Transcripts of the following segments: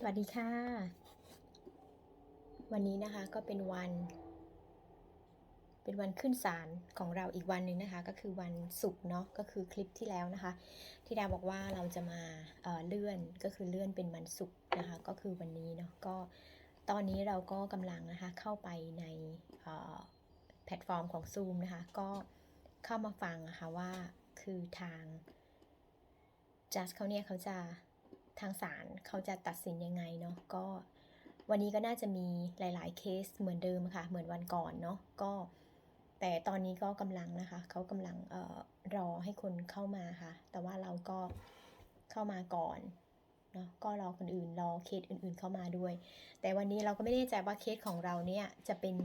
สวัสดีค่ะ วันนี้นะคะก็เป็นวัน เป็นวันขึ้นศาลของเราอีกวันหนึ่งนะคะ ก็คือวันศุกร์เนาะก็คือคลิปที่แล้วนะคะ ที่ดาบอกว่าเราจะมาเเลื่อนก็คือเลื่อนเป็นวันศุกร์นะคะ ก็คือวันนี้เนาะก็ตอนนี้เราก็กำลังนะคะเข้าไปในแพลตฟอร์มของ Zoom นะคะ ก็เข้ามาฟังนะคะว่าคือทาง just เขาเนี่ยเขาจะ ทางศาลเขาจะตัดสินยังไงเนาะก็วันนี้ก็น่าจะมีหลาย ๆ เคสเหมือนเดิมค่ะ เหมือนวันก่อนเนาะก็ แต่ตอนนี้ก็กำลังนะคะเขากำลังเอ่อรอให้คนเข้ามาค่ะ แต่ว่าเราก็เข้ามาก่อนเนาะก็รอคนอื่นรอเคสอื่น ๆ เข้ามาด้วย แต่วันนี้เราก็ไม่แน่ใจว่าเคสของเราเนี่ยจะเป็น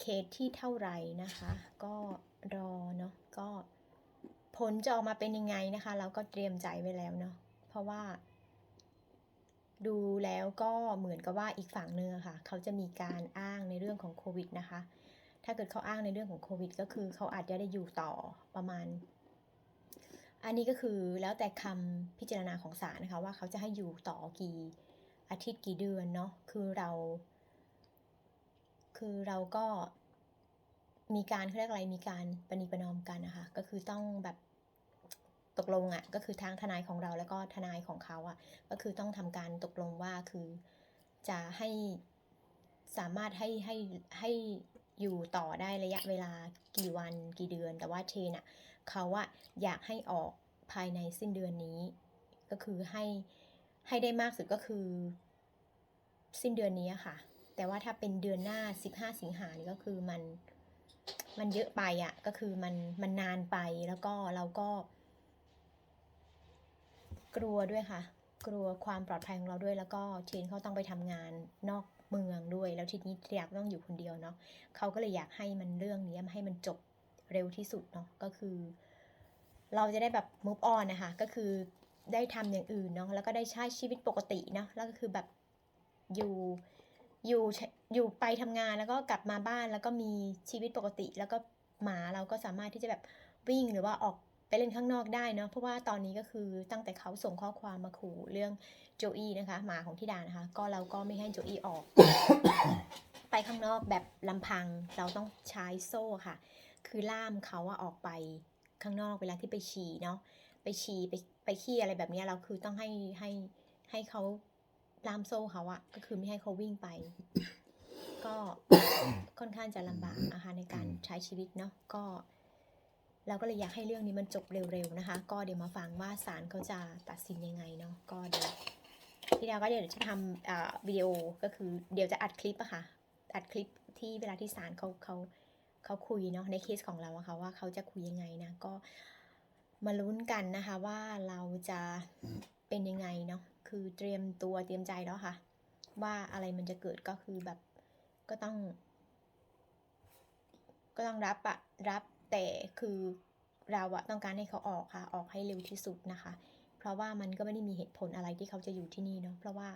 เคสที่เท่าไหร่นะคะ ก็รอเนาะก็ผลจะออกมาเป็นยังไงนะคะ เราก็เตรียมใจไว้แล้วเนาะเพราะว่า ดูแล้วก็เหมือนกับว่าอีกฝั่งหนึ่งอค่ะ เขาจะมีการอ้างในเรื่องของโควิดนะคะ ถ้าเกิดเขาอ้างในเรื่องของโควิด ก็คือเขาอาจจะได้อยู่ต่อประมาณ อันนี้ก็คือแล้วแต่คำพิจารณาของศาลนะคะว่าเขาจะให้อยู่ต่อกี่อาทิตย์กี่เดือนเนาะคือเรา คือเราก็มีการเขาเรียกอะไรมีการประนีประนอมกันนะคะ ก็คือต้องแบบ ตกลงอะ่ะก็คือทางทนายของเราแล้วก็ทนายของเขาอะ่ะก็คือต้องทำการตกลงว่าคือจะให้สามารถให้ให้ให้อยู่ต่อได้ระยะเวลากี่วันกี่เดือน แต่ว่าเชนอะเขาอะอยากให้ออกภายในสิ้นเดือนนี้ ก็คือให้ให้ได้มากสุดก็คือ สิ้นเดือนนี้ค่ะ แต่ว่าถ้าเป็นเดือนหน้า 15 สิงหานี่ก็คือมันมันเยอะไปอะ่ะก็คือมันมันนานไปแล้วก็เราก็ กลัวด้วยค่ะ กลัวความปลอดภัยของเราด้วย แล้วก็เชนเขาต้องไปทำงานนอกเมืองด้วย แล้วทีนี้อยากต้องอยู่คนเดียวเนาะเขาก็เลยอยากให้มันเรื่องนี้ให้มันจบเร็วที่สุดเนาะก็คือ เราจะได้แบบ move on นะคะ ก็คือได้ทำอย่างอื่นเนาะแล้วก็ได้ใช้ชีวิตปกติเนาะแล้วก็คือแบบอยู่อยู่อยู่ไปทำงานแล้วก็กลับมาบ้านแล้วก็มีชีวิตปกติ แล้วก็หมาเราก็สามารถที่จะแบบวิ่งหรือว่าออก เล่นข้างนอกได้เนาะเพราะว่าตอนนี้ก็คือตั้งแต่เขาส่งข้อความมาขู่เรื่องโจอี้นะคะหมาของที่ดานะคะ ก็เราก็ไม่ให้โจอี้ออก ไปข้างนอกแบบลำพังเราต้องใช้โซ่ค่ะ คือล่ามเขาอะออกไปข้างนอกเวลาที่ไปฉี่เนาะไปฉี่ไปไปขี้อะไรแบบนี้เราคือต้องให้ให้ให้เขาล่ามโซ่เขาอะก็คือไม่ให้เขาวิ่งไป ก็ค่อนข้างจะลำบากนะคะในการใช้ชีวิตเนาะก็ เราก็เลยอยากให้เรื่องนี้มันจบเร็วๆนะคะ ก็เดี๋ยวมาฟังว่าศาลเขาจะตัดสินยังไงเนาะก็เดี๋ยวพี่ดาวก็เดี๋ยวจะทำวิดีโอก็คือเดี๋ยวจะอัดคลิปอะค่ะอัดคลิปที่เวลาที่ศาลเขาเขาเขาคุยเนาะในเคสของเราอะค่ะว่าเขาจะคุยยังไงนะก็มาลุ้นกันนะคะว่าเราจะเป็นยังไงเนาะคือเตรียมตัวเตรียมใจแล้วค่ะ ว่าอะไรมันจะเกิดก็คือแบบก็ต้อง ก็ต้องรับอะรับ แต่คือเราอะต้องการให้เขาออกค่ะ ออกให้เร็วที่สุดนะคะ เพราะว่ามันก็ไม่ได้มีเหตุผลอะไรที่เขาจะอยู่ที่นี่เนาะ เพราะว่า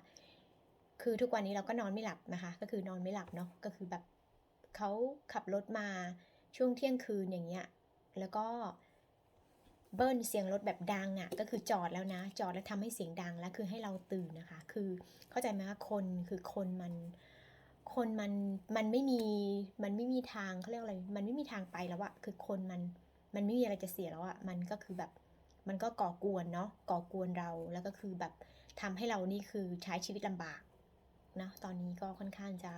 คือทุกวันนี้เราก็นอนไม่หลับนะคะ ก็คือนอนไม่หลับเนาะ ก็คือแบบเขาขับรถมาช่วงเที่ยงคืนอย่างเงี้ย แล้วก็เบิ้ลเสียงรถแบบดังอะ่ะ ก็คือจอดแล้วนะ จอดแล้วทำให้เสียงดังแล้วคือให้เราตื่นนะคะ คือเข้าใจไหมว่าคนคือคนมัน คนมันมันไม่มีมันไม่มีทางเขาเรียกอะไร มันไม่มีทางไปแล้วอะคือคนมันมันไม่มีอะไรจะเสียแล้วอะมันก็คือแบบมันก็ก่อกวนเนาะก่อกวนเราแล้วก็คือแบบทำให้เรานี่คือใช้ชีวิตลำบากนะตอนนี้ก็ค่อนข้างจะ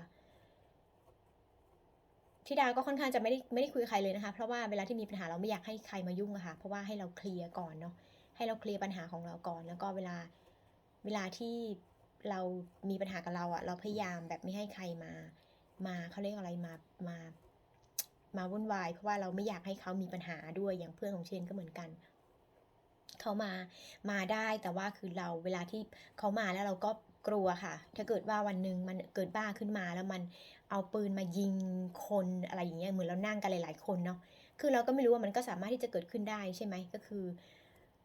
ที่ดาก็ค่อนข้างจะไม่ได้ไม่ได้คุยใครเลยนะคะ เพราะว่าเวลาที่มีปัญหาเราไม่อยากให้ใครมายุ่งอะค่ะเพราะว่าให้เราเคลียร์ก่อนเนาะให้เราเคลียร์ปัญหาของเราก่อน แล้วก็เวลาเวลาที่ เรามีปัญหากับเราอะเราพยายามแบบไม่ให้ใครมา มาเขาเรียกอะไรมามา มาวุ่นวาย เพราะว่าเราไม่อยากให้เขามีปัญหาด้วยอย่างเพื่อนของเชนก็เหมือนกันเขามามาได้แต่ว่าคือเราเวลาที่เขามาแล้วเราก็กลัวค่ะ ถ้าเกิดว่าวันหนึ่งมันเกิดบ้าขึ้นมาแล้วมันเอาปืนมายิงคนอะไรอย่างเงี้ยเหมือนเรานั่งกันหลาย ๆ คนเนาะคือเราก็ไม่รู้ว่ามันก็สามารถที่จะเกิดขึ้นได้ใช่ไหมก็คือ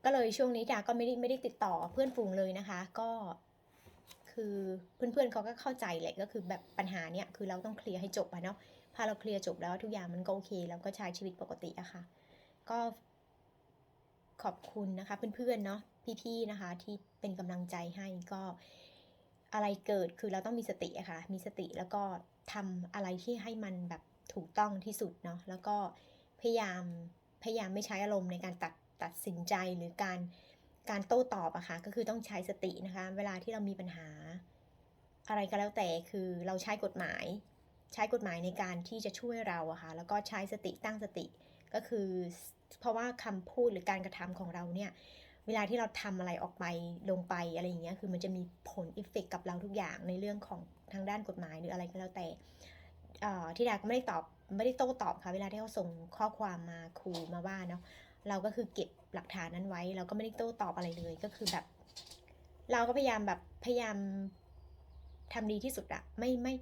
ก็เลยช่วงนี้ดาก็ไม่ได้ไม่ได้ติดต่อเพื่อนฝูงเลยนะคะ ก็ คือเพื่อนๆเขาก็เข้าใจแหละก็คือแบบปัญหาเนี้ยคือเราต้องเคลียร์ให้จบอะเนาะพอเราเคลียร์จบแล้วทุกอย่างมันก็โอเคเราก็ใช้ชีวิตปกติอะค่ะ ก็ขอบคุณนะคะเพื่อนๆเนาะพี่ๆนะคะที่เป็นกำลังใจให้ก็อะไรเกิดคือเราต้องมีสติอะค่ะ มีสติแล้วก็ทำอะไรที่ให้มันแบบถูกต้องที่สุดเนาะแล้วก็พยายามพยายามไม่ใช้อารมณ์ในการตัดตัดสินใจหรือการ การโต้ตอบอะค่ะก็คือต้องใช้สตินะคะ เวลาที่เรามีปัญหา อะไรก็แล้วแต่คือเราใช้กฎหมาย ใช้กฎหมายในการที่จะช่วยเราอะค่ะแล้วก็ใช้สติตั้งสติ ก็คือ เพราะว่าคำพูดหรือการกระทำของเราเนี่ยเวลาที่เราทำอะไรออกไปลงไปอะไรอย่างเงี้ยคือมันจะมีผลอิฟเฟกกับเราทุกอย่างในเรื่องของทางด้านกฎหมายหรืออะไรก็แล้วแต่ที่ดาก็ไม่ได้ตอบไม่ได้โต้ตอบค่ะ เวลาที่เขาส่งข้อความมาคูมาว่าเนาะ เราก็คือเก็บหลักฐานนั้นไว้ เราก็ไม่ได้โต้ตอบอะไรเลยก็คือแบบ เราก็พยายามแบบพยายามทำดีที่สุดอะไม่ไม่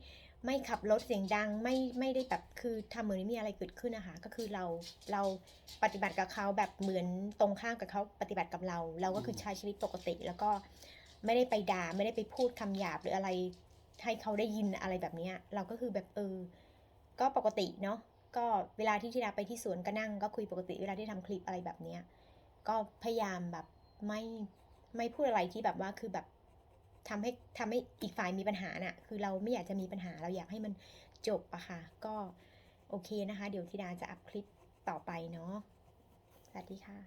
ไม่ขับรถเสียงดังไม่ไม่ได้แบบคือทำเหมือนไม่มีอะไรเกิดขึ้นนะคะก็คือเราเราปฏิบัติกับเขาแบบเหมือนตรงข้ามกับเขาปฏิบัติกับเรา เราก็คือใช้ชีวิตปกติ แล้วก็ไม่ได้ไปด่าไม่ได้ไปพูดคำหยาบหรืออะไรให้เขาได้ยินอะไรแบบเนี้ยเราก็คือแบบเออก็ปกติเนาะ ก็เวลาที่ธิดาไปที่สวนก็นั่งก็คุยปกติเวลาที่ทำคลิปอะไรแบบเนี้ยก็พยายามแบบไม่ไม่พูดอะไรที่แบบว่าคือแบบทำให้ทำให้อีกฝ่ายมีปัญหาน่ะ คือเราไม่อยากจะมีปัญหาเราอยากให้มันจบอะค่ะ ก็โอเคนะคะ เดี๋ยวธิดาจะอัพคลิปต่อไปเนาะสวัสดีค่ะ